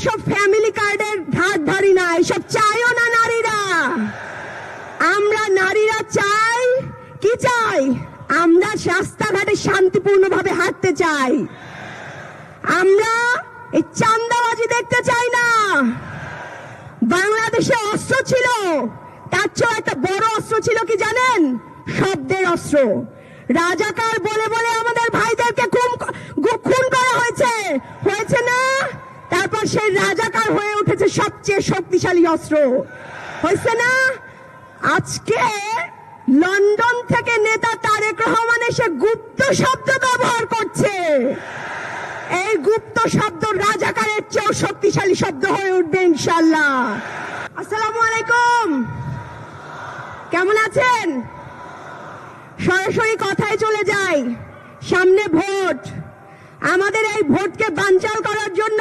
এইসব ফ্যামিলি কার্ডের ধার ধারি না, এইসব চাইও না নারীরা। আমরা নারীরা চাই, কি চাই? আমরা রাস্তাঘাটে শান্তিপূর্ণভাবে হাঁটতে চাই। আমরা এই চান্দাবাজি দেখতে চাই না। বাংলাদেশে অস্ত্র ছিল, তার চেয়েও একটা বড় অস্ত্র ছিল কি জানেন? শব্দের অস্ত্র। রাজাকার বলে বলে আমাদের ভাইদেরকে খুন করা হয়েছে। হয়েছে না? তারপর সেই রাজাকার হয়ে উঠেছে সবচেয়ে শক্তিশালী অস্ত্র। হয়েছে না? আজকে লন্ডন থেকে নেতা তারেক রহমান এসে গুপ্ত শব্দ ব্যবহার করছে। এই গুপ্ত শব্দ রাজাকারের চেয়েও শক্তিশালী শব্দ হয়ে উঠবে ইনশাল্লাহ আসসালামু আলাইকুম। কেমন আছেন? সরাসরি কথায় চলে যাই। সামনে ভোট। আমাদের এই ভোটকে বানচাল করার জন্য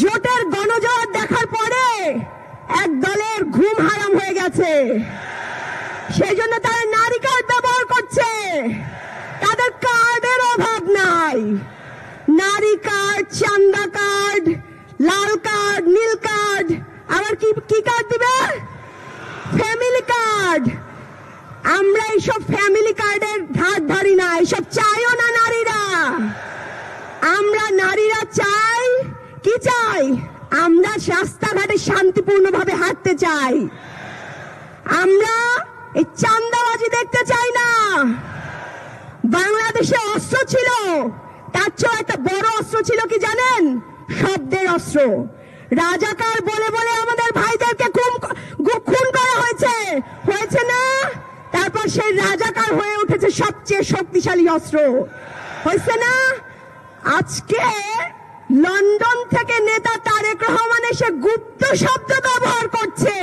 জোটের গণজোয়ার দেখার পরে এক দলের ঘুম হারাম হয়ে গেছে। সেই জন্য তারা নারী কার্ড ব্যবহার করছে। তাদের কার্ডের অভাব নাই। নারী কার্ড, চান্দা কার্ড, লাল কার্ড, নীল কার্ড, আবার কি কি কার্ড দিবে? Family card. আমরা এইসব ফ্যামিলি কার্ডের ধার ধারি না এইসব চাইও না নারীরা আমরা নারীরা চাই কি চাই আমরা রাস্তাঘাটে শান্তিপূর্ণভাবে হাঁটতে চাই। আমরা এই চান্দাবাজি দেখতে চাই না। বাংলাদেশে অস্ত্র ছিল, তার চেয়েও একটা বড় অস্ত্র ছিল কি জানেন? শব্দের অস্ত্র। রাজাকার বলে বলে আমাদের ভাইদেরকে খুন করা হয়েছে। হয়েছে না? তারপর সেই রাজাকার হয়ে উঠেছে সবচেয়ে শক্তিশালী অস্ত্র। হয়েছে না? আজকে লন্ডন থেকে নেতা তারেক রহমান এসে গুপ্ত শব্দ ব্যবহার করছে।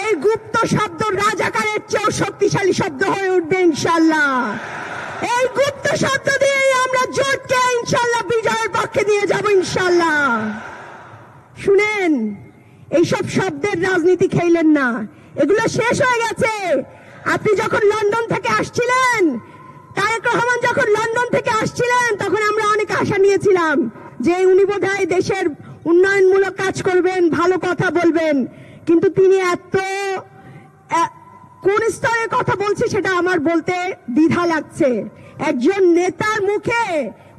এই গুপ্ত শব্দ রাজাকারের চেয়েও শক্তিশালী শব্দ হয়ে উঠবে ইনশাল্লাহ এই গুপ্ত শব্দ দিয়েই আমরা জোটকে ইনশাল্লাহ বিজয়ের পক্ষে নিয়ে যাব ইনশাল্লাহ শুনেন, এইসব শব্দের রাজনীতি খেলেন না। এগুলো শেষ হয়ে গেছে। আপনি যখন লন্ডন থেকে আসছিলেন, তারেক রহমান যখন আশা নিয়েছিলাম যে উনি বোধহয় দেশের উন্নয়নমূলক কাজ করবেন, ভালো কথা বলবেন। কিন্তু তিনি এত কোন স্তরের কথা বলছে সেটা আমার বলতে দ্বিধা লাগছে। একজন নেতার মুখে,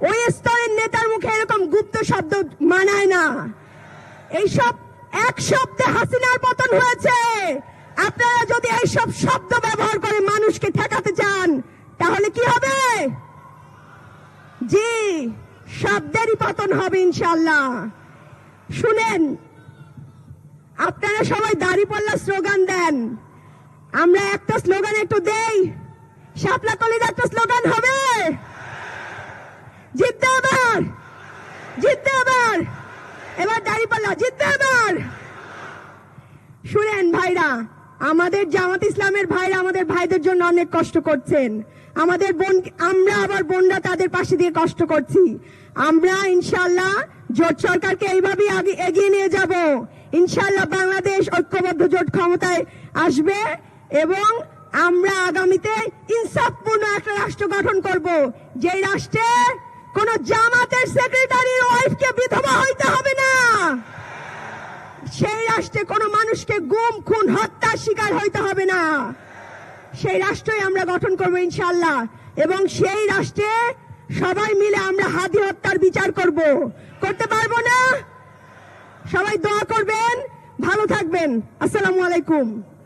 ওই স্তরের নেতার মুখে এরকম গুপ্ত শব্দ মানায় না। এইসব এক শব্দে হাসিনার পতন হয়েছে। আপনারা যদি এইসব শব্দ ব্যবহার করে মানুষকে ঠেকাতে চান, তাহলে কি হবে? জি। শব্দেরই পতন হবে ইনশাল্লাহ শুনেন, আপনারা সবাই দাড়ি পাল্লা স্লোগান দেন। আমরা একটা স্লোগান একটু দেই, শাপলা কলির একটা স্লোগান হবে। জিততে এবার জিততে এবার এবার দাড়ি পাল্লা জিততে আবার শুনেন ভাইরা আমাদের জামাত ইসলামের ভাইরা আমাদের ভাইদের জন্য অনেক কষ্ট করছেন। আমাদের বোন, আমরা আবার বোনরা তাদের পাশে দিয়ে কষ্ট করছি। আমরা ইনশাল্লাহ জোট সরকারকে এইভাবেই এগিয়ে নিয়ে যাব। ইনশাল্লাহ বাংলাদেশ ঐক্যবদ্ধ জোট ক্ষমতায় আসবে এবং আমরা আগামীতে ইনসাফপূর্ণ একটা রাষ্ট্র গঠন করব। যেই রাষ্ট্রে কোন জামাতের সেক্রেটারির ওয়াইফকে বিধবা হইতে হবে সেই রাষ্ট্রে কোনো মানুষকে গুম, খুন, হত্যার শিকার হইতে হবে না। সেই রাষ্ট্রই আমরা গঠন করব ইনশাল্লাহ এবং সেই রাষ্ট্রে সবাই মিলে আমরা হাদি হত্যার বিচার করব। করতে পারব না? সবাই দোয়া করবেন, ভালো থাকবেন। আসসালামু আলাইকুম।